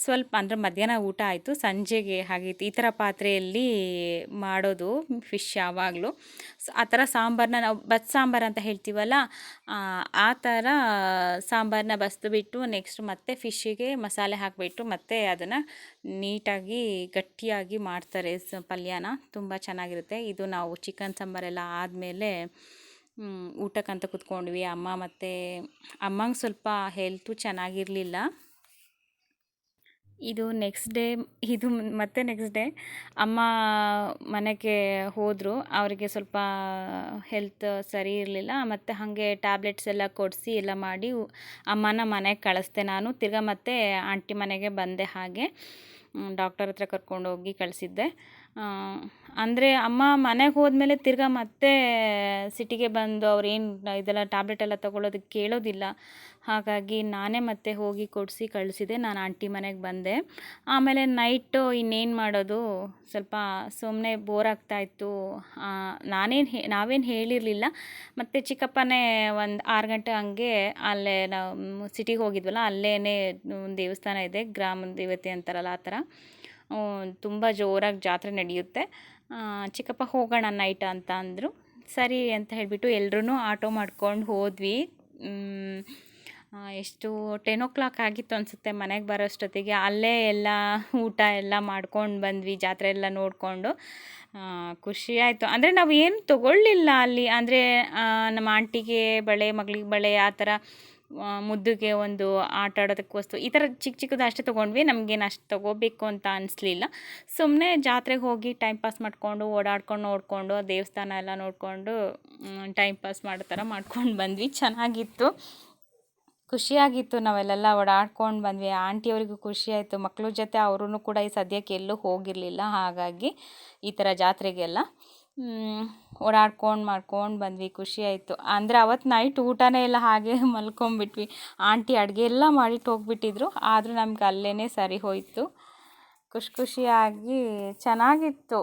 ಸ್ವಲ್ಪ ಅಂದರೆ ಮಧ್ಯಾಹ್ನ ಊಟ ಆಯಿತು ಸಂಜೆಗೆ ಹಾಗಿತ್ತು ಈ ಥರ ಪಾತ್ರೆಯಲ್ಲಿ ಮಾಡೋದು ಫಿಶ್ ಯಾವಾಗಲೂ. ಆ ಥರ ಸಾಂಬಾರನ್ನ ನಾವು ಬಸ್ ಸಾಂಬಾರು ಅಂತ ಹೇಳ್ತೀವಲ್ಲ ಆ, ಥರ ಸಾಂಬಾರನ್ನ ಬಸ್ದು ಬಿಟ್ಟು ನೆಕ್ಸ್ಟ್ ಮತ್ತೆ ಫಿಶ್ಶಿಗೆ ಮಸಾಲೆ ಹಾಕಿಬಿಟ್ಟು ಮತ್ತೆ ಅದನ್ನು ನೀಟಾಗಿ ಗಟ್ಟಿಯಾಗಿ ಮಾಡ್ತಾರೆ ಪಲ್ಯನ. ತುಂಬ ಚೆನ್ನಾಗಿರುತ್ತೆ. ಇದು ನಾವು ಚಿಕನ್ ಸಾಂಬಾರೆಲ್ಲ ಆದಮೇಲೆ ಊಟಕ್ಕಂತ ಕುತ್ಕೊಂಡ್ವಿ. ಅಮ್ಮ ಮತ್ತು ಅಮ್ಮಂಗೆ ಸ್ವಲ್ಪ ಹೆಲ್ತು ಚೆನ್ನಾಗಿರಲಿಲ್ಲ. ಇದು ನೆಕ್ಸ್ಟ್ ಡೇ ಇದು ಮತ್ತೆ ನೆಕ್ಸ್ಟ್ ಡೇ ಅಮ್ಮ ಮನೆಗೆ ಹೋದರು. ಅವರಿಗೆ ಸ್ವಲ್ಪ ಹೆಲ್ತ್ ಸರಿ ಇರಲಿಲ್ಲ. ಮತ್ತು ಹಾಗೆ ಟ್ಯಾಬ್ಲೆಟ್ಸ್ ಎಲ್ಲ ಕೊಡಿಸಿ ಎಲ್ಲ ಮಾಡಿ ಅಮ್ಮನ ಮನೆಗೆ ಕಳಿಸ್ದೆ ನಾನು. ತಿರ್ಗಾ ಮತ್ತೆ ಆಂಟಿ ಮನೆಗೆ ಬಂದೆ ಹಾಗೆ. ಡಾಕ್ಟರ್ ಹತ್ರ ಕರ್ಕೊಂಡೋಗಿ ಕಳಿಸಿದ್ದೆ. ಅಂದರೆ ಅಮ್ಮ ಮನೆಗೆ ಹೋದ್ಮೇಲೆ ತಿರ್ಗಾ ಮತ್ತೆ ಸಿಟಿಗೆ ಬಂದು ಅವ್ರೇನು ಇದೆಲ್ಲ ಟ್ಯಾಬ್ಲೆಟ್ ಎಲ್ಲ ತೊಗೊಳೋದಕ್ಕೆ ಕೇಳೋದಿಲ್ಲ. ಹಾಗಾಗಿ ನಾನೇ ಮತ್ತೆ ಹೋಗಿ ಕೊಡಿಸಿ ಕಳಿಸಿದೆ. ನಾನು ಆಂಟಿ ಮನೆಗೆ ಬಂದೆ. ಆಮೇಲೆ ನೈಟು ಇನ್ನೇನು ಮಾಡೋದು? ಸ್ವಲ್ಪ ಸುಮ್ಮನೆ ಬೋರ್ ಆಗ್ತಾಯಿತ್ತು ನಾನೇನು ಹೇ, ನಾವೇನು ಹೇಳಿರಲಿಲ್ಲ. ಮತ್ತು ಚಿಕ್ಕಪ್ಪನೇ ಒಂದು ಆರು ಗಂಟೆ ಹಂಗೆ ಅಲ್ಲೇ ನಾವು ಸಿಟಿಗೆ ಹೋಗಿದ್ವಲ್ಲ ಅಲ್ಲೇ ಒಂದು ದೇವಸ್ಥಾನ ಇದೆ ಗ್ರಾಮ ದೇವತೆ ಅಂತಾರಲ್ಲ ಆ ಥರ ತುಂಬ ಜೋರಾಗಿ ಜಾತ್ರೆ ನಡೆಯುತ್ತೆ. ಚಿಕ್ಕಪ್ಪ ಹೋಗೋಣ ನೈಟ್ ಅಂತ ಅಂದರು. ಸರಿ ಅಂತ ಹೇಳಿಬಿಟ್ಟು ಎಲ್ರೂ ಆಟೋ ಮಾಡ್ಕೊಂಡು ಹೋದ್ವಿ. ಎಷ್ಟು ಟೆನ್ ಓ ಕ್ಲಾಕ್ ಆಗಿತ್ತು ಅನಿಸುತ್ತೆ ಮನೆಗೆ ಬರೋಷ್ಟೊತ್ತಿಗೆ. ಅಲ್ಲೇ ಎಲ್ಲ ಊಟ ಎಲ್ಲ ಮಾಡ್ಕೊಂಡು ಬಂದ್ವಿ, ಜಾತ್ರೆ ಎಲ್ಲ ನೋಡಿಕೊಂಡು. ಖುಷಿ ಆಯಿತು. ಅಂದರೆ ನಾವು ಏನು ತೊಗೊಳ್ಳಿಲ್ಲ ಅಲ್ಲಿ. ಅಂದರೆ ನಮ್ಮ ಆಂಟಿಗೆ ಬಳೆ, ಮಗಳಿಗೆ ಬಳೆ ಆ ಥರ ಮುದ್ದುಗೆ ಒಂದು ಆಟ ಆಡೋದಕ್ಕೆ ವಸ್ತು, ಈ ಥರ ಚಿಕ್ಕ ಚಿಕ್ಕದು ಅಷ್ಟೇ ತೊಗೊಂಡ್ವಿ, ನಮಗೇನು ಅಷ್ಟು ತೊಗೋಬೇಕು ಅಂತ ಅನಿಸ್ಲಿಲ್ಲ. ಸುಮ್ಮನೆ ಜಾತ್ರೆಗೆ ಹೋಗಿ ಟೈಮ್ ಪಾಸ್ ಮಾಡಿಕೊಂಡು, ಓಡಾಡ್ಕೊಂಡು, ನೋಡಿಕೊಂಡು, ದೇವಸ್ಥಾನ ಎಲ್ಲ ನೋಡಿಕೊಂಡು ಟೈಮ್ ಪಾಸ್ ಮಾಡೋ ಥರ ಮಾಡ್ಕೊಂಡು ಬಂದ್ವಿ, ಚೆನ್ನಾಗಿತ್ತು. ಖುಷಿಯಾಗಿತ್ತು ನಾವೆಲ್ಲೆಲ್ಲ ಓಡಾಡ್ಕೊಂಡು ಬಂದ್ವಿ, ಆಂಟಿಯವರಿಗೂ ಖುಷಿ ಮಕ್ಕಳ ಜೊತೆ ಅವರೂ ಕೂಡ ಈ ಸದ್ಯಕ್ಕೆ ಎಲ್ಲೂ ಹೋಗಿರಲಿಲ್ಲ, ಹಾಗಾಗಿ ಈ ಥರ ಜಾತ್ರೆಗೆಲ್ಲ. ಓಡಾಡ್ಕೊಂಡು ಮಾಡ್ಕೊಂಡು ಬಂದ್ವಿ, ಖುಷಿ ಆಯಿತು. ಅಂದರೆ ಅವತ್ತು ನೈಟ್ ಊಟನೇ ಇಲ್ಲ, ಹಾಗೆ ಮಲ್ಕೊಂಬಿಟ್ವಿ ಆಂಟಿ ಅಡುಗೆ ಎಲ್ಲ ಮಾಡಿಟ್ಟು ಹೋಗ್ಬಿಟ್ಟಿದ್ರು, ಆದರೂ ನಮ್ಗೆ ಅಲ್ಲೇ ಸರಿ ಹೋಯಿತು. ಖುಷಿ ಖುಷಿಯಾಗಿ ಚೆನ್ನಾಗಿತ್ತು.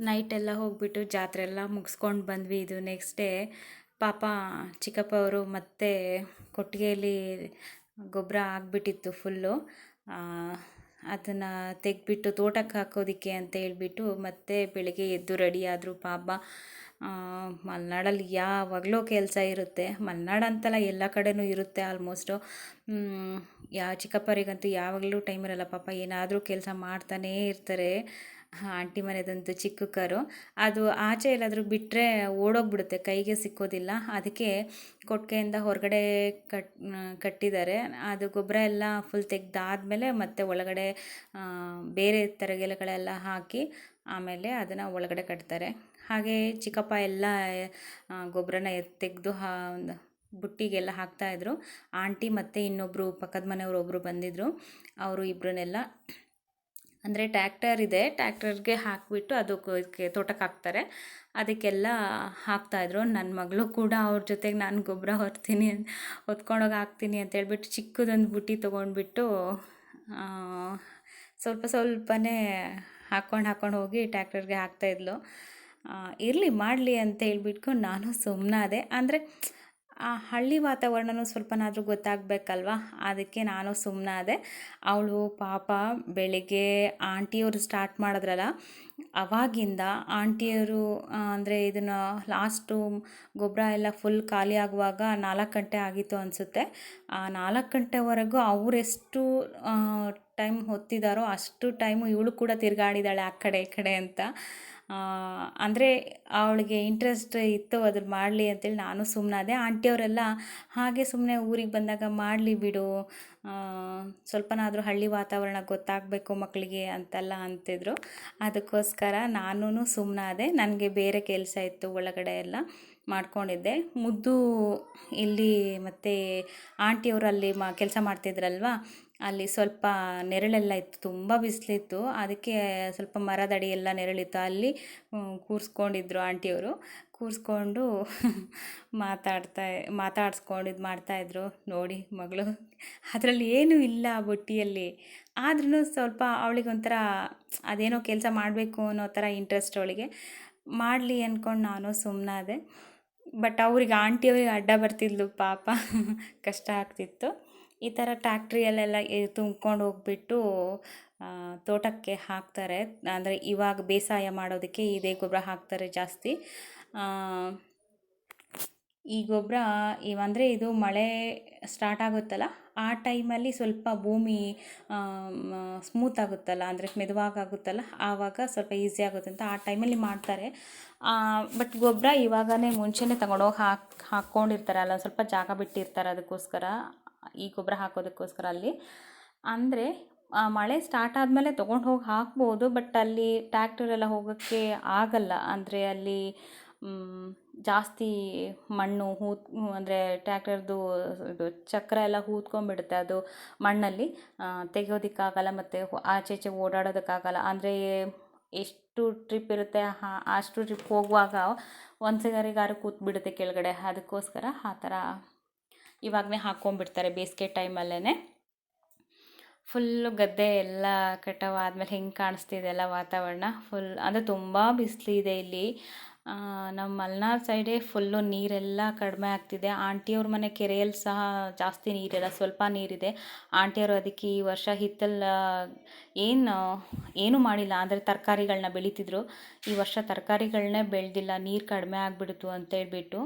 ಆ, ಎಲ್ಲ ಹೋಗ್ಬಿಟ್ಟು ಜಾತ್ರೆ ಎಲ್ಲ ಮುಗಿಸ್ಕೊಂಡು ಬಂದ್ವಿ ಇದು ನೆಕ್ಸ್ಟ್ ಡೇ ಪಾಪ ಚಿಕ್ಕಪ್ಪ ಅವರು ಮತ್ತೆ ಕೊಟ್ಟಿಗೆಯಲ್ಲಿ ಗೊಬ್ಬರ ಆಗಿಬಿಟ್ಟಿತ್ತು ಫುಲ್ಲು ಅದನ್ನು ತೆಗೆದ್ಬಿಟ್ಟು ತೋಟಕ್ಕೆ ಹಾಕೋದಕ್ಕೆ ಅಂತ ಹೇಳ್ಬಿಟ್ಟು ಮತ್ತೆ ಬೆಳಗ್ಗೆ ಎದ್ದು ರೆಡಿ ಪಾಪ. ಮಲೆನಾಡಲ್ಲಿ ಯಾವಾಗಲೂ ಕೆಲಸ ಇರುತ್ತೆ. ಮಲೆನಾಡು ಅಂತಲ್ಲ ಎಲ್ಲ ಕಡೆನೂ ಇರುತ್ತೆ ಆಲ್ಮೋಸ್ಟು ಯಾವ ಚಿಕ್ಕಪ್ಪರಿಗಂತೂ ಯಾವಾಗಲೂ ಟೈಮ್ ಇರಲ್ಲ ಪಾಪ. ಏನಾದರೂ ಕೆಲಸ ಮಾಡ್ತಾನೇ ಇರ್ತಾರೆ. ಆಂಟಿ ಮನೆದಂತೂ ಚಿಕ್ಕ ಕಾರು. ಅದು ಆಚೆ ಎಲ್ಲಾದರೂ ಬಿಟ್ಟರೆ ಓಡೋಗ್ಬಿಡುತ್ತೆ, ಕೈಗೆ ಸಿಕ್ಕೋದಿಲ್ಲ. ಅದಕ್ಕೆ ಕೊಟ್ಟಿಗೆಯಿಂದ ಹೊರಗಡೆ ಕಟ್ ಕಟ್ಟಿದ್ದಾರೆ. ಅದು ಗೊಬ್ಬರ ಎಲ್ಲ ಫುಲ್ ತೆಗ್ದಾದ್ಮೇಲೆ ಮತ್ತೆ ಒಳಗಡೆ ಬೇರೆ ತರಗೆಲೆಗಳೆಲ್ಲ ಹಾಕಿ ಆಮೇಲೆ ಅದನ್ನು ಒಳಗಡೆ ಕಟ್ತಾರೆ. ಹಾಗೆ ಚಿಕ್ಕಪ್ಪ ಎಲ್ಲ ಗೊಬ್ಬರನ ತೆಗೆದು ಹಾ, ಒಂದು ಬುಟ್ಟಿಗೆಲ್ಲ ಹಾಕ್ತಾಯಿದ್ರು ಆಂಟಿ ಮತ್ತು ಇನ್ನೊಬ್ಬರು ಪಕ್ಕದ ಮನೆಯವರು ಒಬ್ಬರು ಬಂದಿದ್ದರು ಅವರು ಇಬ್ಬರನ್ನೆಲ್ಲ ಅಂದರೆ ಟ್ಯಾಕ್ಟರ್ ಇದೆ, ಟ್ಯಾಕ್ಟರ್ಗೆ ಹಾಕಿಬಿಟ್ಟು ಅದಕ್ಕೆ ತೋಟಕ್ಕೆ ಹಾಕ್ತಾರೆ. ಅದಕ್ಕೆಲ್ಲ ಹಾಕ್ತಾಯಿದ್ರು ನನ್ನ ಮಗಳು ಕೂಡ ಅವ್ರ ಜೊತೆಗೆ ನಾನು ಗೊಬ್ಬರ ಹೊರ್ತೀನಿ, ಹೊತ್ಕೊಂಡೋಗಿ ಹಾಕ್ತೀನಿ ಅಂತ ಹೇಳ್ಬಿಟ್ಟು ಚಿಕ್ಕದೊಂದು ಬುಟ್ಟಿ ತೊಗೊಂಡ್ಬಿಟ್ಟು ಸ್ವಲ್ಪ ಸ್ವಲ್ಪನೇ ಹಾಕ್ಕೊಂಡು ಹಾಕ್ಕೊಂಡು ಹೋಗಿ ಟ್ಯಾಕ್ಟರ್ಗೆ ಹಾಕ್ತಾಯಿದ್ಲು ಇರಲಿ ಮಾಡಲಿ ಅಂತ ಹೇಳ್ಬಿಟ್ಟು ನಾನು ಸುಮ್ಮನಾದೆ ಅಂದರೆ ಆ ಹಳ್ಳಿ ವಾತಾವರಣನೂ ಸ್ವಲ್ಪನಾದರೂ ಗೊತ್ತಾಗಬೇಕಲ್ವಾ? ಅದಕ್ಕೆ ನಾನು ಸುಮ್ಮನಾದೆ ಅವಳು ಪಾಪ ಬೆಳಿಗ್ಗೆ ಆಂಟಿಯವರು ಸ್ಟಾರ್ಟ್ ಮಾಡಿದ್ರಲ್ಲ, ಅವಾಗಿಂದ ಆಂಟಿಯವರು ಅಂದರೆ ಇದನ್ನು ಲಾಸ್ಟು ಗೊಬ್ಬರ ಎಲ್ಲ ಫುಲ್ ಖಾಲಿ ಆಗುವಾಗ ನಾಲ್ಕು ಗಂಟೆ ಆಗಿತ್ತು ಅನಿಸುತ್ತೆ. ಆ ನಾಲ್ಕು ಗಂಟೆವರೆಗೂ ಅವರೆಷ್ಟು ಟೈಮ್ ಹೊತ್ತಿದ್ದಾರೋ ಅಷ್ಟು ಟೈಮು ಇವಳು ಕೂಡ ತಿರುಗಾಡಿದಾಳೆ ಆ ಕಡೆ ಈ ಕಡೆ ಅಂತ. ಅಂದರೆ ಅವಳಿಗೆ ಇಂಟ್ರೆಸ್ಟ್ ಇತ್ತು, ಅದ್ರ ಮಾಡಲಿ ಅಂತೇಳಿ ನಾನು ಸುಮ್ಮನಾದೆ ಆಂಟಿಯವರೆಲ್ಲ ಹಾಗೆ ಸುಮ್ಮನೆ ಊರಿಗೆ ಬಂದಾಗ ಮಾಡಲಿ ಬಿಡು ಸ್ವಲ್ಪನಾದರೂ ಹಳ್ಳಿ ವಾತಾವರಣ ಗೊತ್ತಾಗಬೇಕು ಮಕ್ಕಳಿಗೆ ಅಂತೆಲ್ಲ ಅಂತಿದ್ರು. ಅದಕ್ಕೋಸ್ಕರ ನಾನೂ ಸುಮ್ಮನಾದೆ ನನಗೆ ಬೇರೆ ಕೆಲಸ ಇತ್ತು ಒಳಗಡೆ ಎಲ್ಲ ಮಾಡ್ಕೊಂಡಿದ್ದೆ. ಮುದ್ದು ಇಲ್ಲಿ ಮತ್ತು ಆಂಟಿಯವರು ಅಲ್ಲಿ ಮಾ, ಕೆಲಸ ಮಾಡ್ತಿದ್ರಲ್ವ ಅಲ್ಲಿ ಸ್ವಲ್ಪ ನೆರಳೆಲ್ಲ ಇತ್ತು, ತುಂಬ ಬಿಸಿಲಿತ್ತು. ಅದಕ್ಕೆ ಸ್ವಲ್ಪ ಮರದಡಿ ಎಲ್ಲ ನೆರಳಿತ್ತು. ಅಲ್ಲಿ ಕೂರಿಸ್ಕೊಂಡಿದ್ರು ಆಂಟಿಯವರು. ಕೂರಿಸ್ಕೊಂಡು ಮಾತಾಡ್ತಾ, ಮಾತಾಡ್ಸ್ಕೊಂಡು ಇದು ಮಾಡ್ತಾಯಿದ್ರು ನೋಡಿ ಮಗಳು, ಅದರಲ್ಲಿ ಏನೂ ಇಲ್ಲ ಬುಟ್ಟಿಯಲ್ಲಿ. ಆದ್ರೂ ಸ್ವಲ್ಪ ಅವಳಿಗೊಂಥರ ಅದೇನೋ ಕೆಲಸ ಮಾಡಬೇಕು ಅನ್ನೋ ಥರ ಇಂಟ್ರೆಸ್ಟ್ ಅವಳಿಗೆ. ಮಾಡಲಿ ಅಂದ್ಕೊಂಡು ನಾನು ಸುಮ್ಮನಾದೆ ಬಟ್ ಅವ್ರಿಗೆ, ಆಂಟಿಯವ್ರಿಗೆ ಅಡ್ಡ ಬರ್ತಿದ್ಲು, ಪಾಪ. ಕಷ್ಟ ಆಗ್ತಿತ್ತು. ಈ ಥರ ಟ್ಯಾಕ್ಟ್ರಿಯಲ್ಲೆಲ್ಲ ತುಂಬ್ಕೊಂಡು ಹೋಗ್ಬಿಟ್ಟು ತೋಟಕ್ಕೆ ಹಾಕ್ತಾರೆ. ಅಂದರೆ ಇವಾಗ ಬೇಸಾಯ ಮಾಡೋದಕ್ಕೆ ಇದೇ ಗೊಬ್ಬರ ಹಾಕ್ತಾರೆ ಜಾಸ್ತಿ. ಈ ಗೊಬ್ಬರ ಇವಂದರೆ ಇದು ಮಳೆ ಸ್ಟಾರ್ಟ್ ಆಗುತ್ತಲ್ಲ, ಆ ಟೈಮಲ್ಲಿ ಸ್ವಲ್ಪ ಭೂಮಿ ಸ್ಮೂತ್ ಆಗುತ್ತಲ್ಲ, ಅಂದರೆ ಮೆದುವಾಗುತ್ತಲ್ಲ ಆವಾಗ ಸ್ವಲ್ಪ ಈಸಿ ಆಗುತ್ತೆ ಅಂತ ಆ ಟೈಮಲ್ಲಿ ಮಾಡ್ತಾರೆ. ಬಟ್ ಗೊಬ್ಬರ ಇವಾಗನೇ ಮುಂಚೆನೇ ತಗೊಂಡೋಗಿ ಹಾಕಿ, ಹಾಕ್ಕೊಂಡಿರ್ತಾರಲ್ಲ, ಸ್ವಲ್ಪ ಜಾಗ ಬಿಟ್ಟಿರ್ತಾರೆ ಅದಕ್ಕೋಸ್ಕರ. ಈ ಗೊಬ್ಬರ ಹಾಕೋದಕ್ಕೋಸ್ಕರ ಅಲ್ಲಿ. ಅಂದರೆ ಮಳೆ ಸ್ಟಾರ್ಟ್ ಆದಮೇಲೆ ತೊಗೊಂಡು ಹೋಗಿ ಹಾಕ್ಬೋದು ಬಟ್ ಅಲ್ಲಿ ಟ್ಯಾಕ್ಟರೆಲ್ಲ ಹೋಗೋಕ್ಕೆ ಆಗಲ್ಲ. ಅಂದರೆ ಅಲ್ಲಿ ಜಾಸ್ತಿ ಮಣ್ಣು ಹೂತ್, ಅಂದರೆ ಟ್ಯಾಕ್ಟರ್ದು ಇದು ಚಕ್ರ ಎಲ್ಲ ಹೂತ್ಕೊಂಡ್ಬಿಡುತ್ತೆ ಅದು ಮಣ್ಣಲ್ಲಿ. ತೆಗೆಯೋದಕ್ಕಾಗಲ್ಲ ಮತ್ತು ಆಚೆ ಈಚೆ ಓಡಾಡೋದಕ್ಕಾಗಲ್ಲ. ಅಂದರೆ ಎಷ್ಟು ಟ್ರಿಪ್ ಇರುತ್ತೆ, ಹಾ- ಅಷ್ಟು ಟ್ರಿಪ್ ಹೋಗುವಾಗ ಒಂದು ಕೂತ್ಬಿಡುತ್ತೆ ಕೆಳಗಡೆ. ಅದಕ್ಕೋಸ್ಕರ ಆ ಥರ ಇವಾಗಲೇ ಹಾಕ್ಕೊಂಬಿಡ್ತಾರೆ ಬೇಸಿಗೆ ಟೈಮಲ್ಲೇ ಫುಲ್ಲು ಗದ್ದೆ ಎಲ್ಲ ಕಟಾವು ಆದಮೇಲೆ ಹೆಂಗೆ ಕಾಣಿಸ್ತಿದೆ ಎಲ್ಲ ವಾತಾವರಣ ಫುಲ್ ಅಂದರೆ ತುಂಬ ಬಿಸಿಲಿದೆ ಇಲ್ಲಿ. ನಮ್ಮ ಮಲೆನಾಡು ಸೈಡೇ ಫುಲ್ಲು ನೀರೆಲ್ಲ ಕಡಿಮೆ ಆಗ್ತಿದೆ. ಆಂಟಿಯವ್ರ ಮನೆ ಕೆರೆಯಲ್ಲಿ ಸಹ ಜಾಸ್ತಿ ನೀರಿಲ್ಲ, ಸ್ವಲ್ಪ ನೀರಿದೆ. ಆಂಟಿಯವರು ಅದಕ್ಕೆ ಈ ವರ್ಷ ಹಿತ್ತಲ್ಲ ಏನು ಏನೂ ಮಾಡಿಲ್ಲ, ಅಂದರೆ ತರಕಾರಿಗಳನ್ನ ಬೆಳೀತಿದ್ರು. ಈ ವರ್ಷ ತರಕಾರಿಗಳನ್ನೇ ಬೆಳೆದಿಲ್ಲ, ನೀರು ಕಡಿಮೆ ಆಗಿಬಿಡ್ತು ಅಂತೇಳ್ಬಿಟ್ಟು.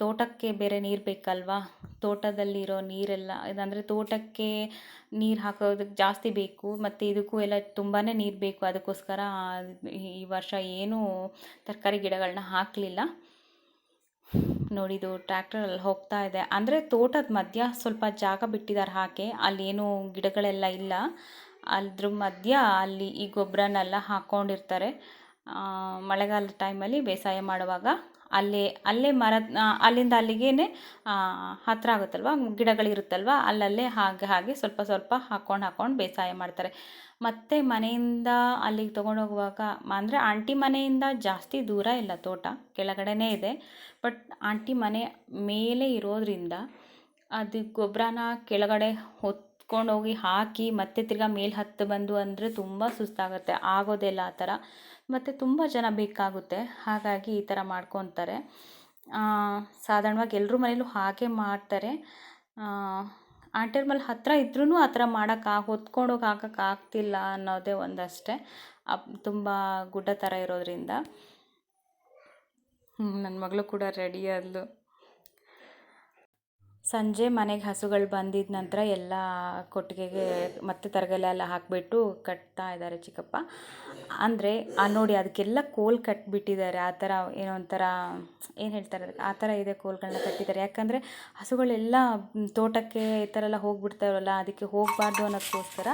ತೋಟಕ್ಕೆ ಬೇರೆ ನೀರು ಬೇಕಲ್ವಾ? ತೋಟದಲ್ಲಿರೋ ನೀರೆಲ್ಲ ಅಂದರೆ ತೋಟಕ್ಕೆ ನೀರು ಹಾಕೋದಕ್ಕೆ ಜಾಸ್ತಿ ಬೇಕು, ಮತ್ತು ಇದಕ್ಕೂ ಎಲ್ಲ ತುಂಬಾ ನೀರು ಬೇಕು. ಅದಕ್ಕೋಸ್ಕರ ಈ ವರ್ಷ ಏನೂ ತರಕಾರಿ ಗಿಡಗಳನ್ನ ಹಾಕಲಿಲ್ಲ. ನೋಡಿದು ಟ್ರ್ಯಾಕ್ಟರಲ್ಲಿ ಹೋಗ್ತಾ ಇದೆ. ಅಂದರೆ ತೋಟದ ಮಧ್ಯ ಸ್ವಲ್ಪ ಜಾಗ ಬಿಟ್ಟಿದ್ದಾರೆ ಹಾಕಿ ಅಲ್ಲೇನು ಗಿಡಗಳೆಲ್ಲ ಇಲ್ಲ. ಅದ್ರ ಮಧ್ಯ ಅಲ್ಲಿ ಈ ಗೊಬ್ಬರನೆಲ್ಲ ಹಾಕ್ಕೊಂಡಿರ್ತಾರೆ ಮಳೆಗಾಲದ ಟೈಮಲ್ಲಿ ಬೇಸಾಯ ಮಾಡುವಾಗ ಅಲ್ಲೇ ಅಲ್ಲೇ ಮರ ಅಲ್ಲಿಂದ ಅಲ್ಲಿಗೇ ಹತ್ತಿರ ಆಗುತ್ತಲ್ವ? ಗಿಡಗಳಿರುತ್ತಲ್ವ? ಅಲ್ಲಲ್ಲೇ ಹಾಗೆ ಹಾಗೆ ಸ್ವಲ್ಪ ಸ್ವಲ್ಪ ಹಾಕ್ಕೊಂಡು ಹಾಕ್ಕೊಂಡು ಬೇಸಾಯ ಮಾಡ್ತಾರೆ. ಮತ್ತು ಮನೆಯಿಂದ ಅಲ್ಲಿಗೆ ತೊಗೊಂಡೋಗುವಾಗ, ಅಂದರೆ ಆಂಟಿ ಮನೆಯಿಂದ ಜಾಸ್ತಿ ದೂರ ಇಲ್ಲ ತೋಟ, ಕೆಳಗಡೆನೇ ಇದೆ. ಬಟ್ ಆಂಟಿ ಮನೆ ಮೇಲೆ ಇರೋದ್ರಿಂದ ಅದು ಗೊಬ್ಬರನ ಕೆಳಗಡೆ ಹೊತ್ಕೊಂಡೋಗಿ ಹಾಕಿ ಮತ್ತೆ ತಿರ್ಗಾ ಮೇಲೆ ಹತ್ತು ಬಂದು ಅಂದರೆ ತುಂಬ ಸುಸ್ತಾಗುತ್ತೆ. ಆಗೋದೆಲ್ಲ ಆ ಥರ. ಮತ್ತು ತುಂಬ ಜನ ಬೇಕಾಗುತ್ತೆ. ಹಾಗಾಗಿ ಈ ಥರ ಮಾಡ್ಕೊತಾರೆ. ಸಾಧಾರಣವಾಗಿ ಎಲ್ಲರ ಮನೇಲೂ ಹಾಗೆ ಮಾಡ್ತಾರೆ. ಆಂಟಿಯವ್ರ ಮನೆ ಹತ್ತಿರ ಇದ್ರೂ ಆ ಥರ ಮಾಡೋಕ್ಕೆ ಹೊತ್ಕೊಂಡೋಗಿ ಹಾಕಕ್ಕೆ ಆಗ್ತಿಲ್ಲ ಅನ್ನೋದೇ ಒಂದಷ್ಟೇ. ಅಪ್, ತುಂಬ ಗುಡ್ಡ ಥರ ಇರೋದ್ರಿಂದ. ನನ್ನ ಮಗಳು ಕೂಡ ರೆಡಿ ಸಂಜೆ ಮನೆಗೆ ಹಸುಗಳು ಬಂದಿದ ನಂತರ ಎಲ್ಲ ಕೊಟ್ಟಿಗೆಗೆ ಮತ್ತೆ ತರಗಲೆ ಎಲ್ಲ ಹಾಕಿಬಿಟ್ಟು ಕಟ್ತಾ ಇದ್ದಾರೆ ಚಿಕ್ಕಪ್ಪ. ಅಂದರೆ, ಆ ನೋಡಿ ಅದಕ್ಕೆಲ್ಲ ಕೋಲ್ ಕಟ್ಟಿಬಿಟ್ಟಿದ್ದಾರೆ ಆ ಥರ ಏನೋ ಒಂಥರ, ಏನು ಹೇಳ್ತಾರೆ ಅದಕ್ಕೆ? ಆ ಥರ ಇದೆ ಕೋಲ್ಗಳನ್ನ ಕಟ್ಟಿದ್ದಾರೆ. ಯಾಕಂದರೆ, ಹಸುಗಳೆಲ್ಲ ತೋಟಕ್ಕೆ ಈ ಥರ ಎಲ್ಲ ಹೋಗ್ಬಿಡ್ತಾರಲ್ಲ ಅದಕ್ಕೆ ಹೋಗಬಾರ್ದು ಅನ್ನೋದಕ್ಕೋಸ್ಕರ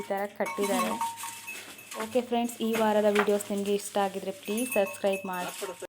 ಈ ಥರ ಕಟ್ಟಿದ್ದಾರೆ. ಓಕೆ ಫ್ರೆಂಡ್ಸ್ ಈ ವಾರದ ವೀಡಿಯೋಸ್ ನಿಮಗೆ ಇಷ್ಟ ಆಗಿದ್ರೆ ಪ್ಲೀಸ್ ಸಬ್ಸ್ಕ್ರೈಬ್ ಮಾಡಿ.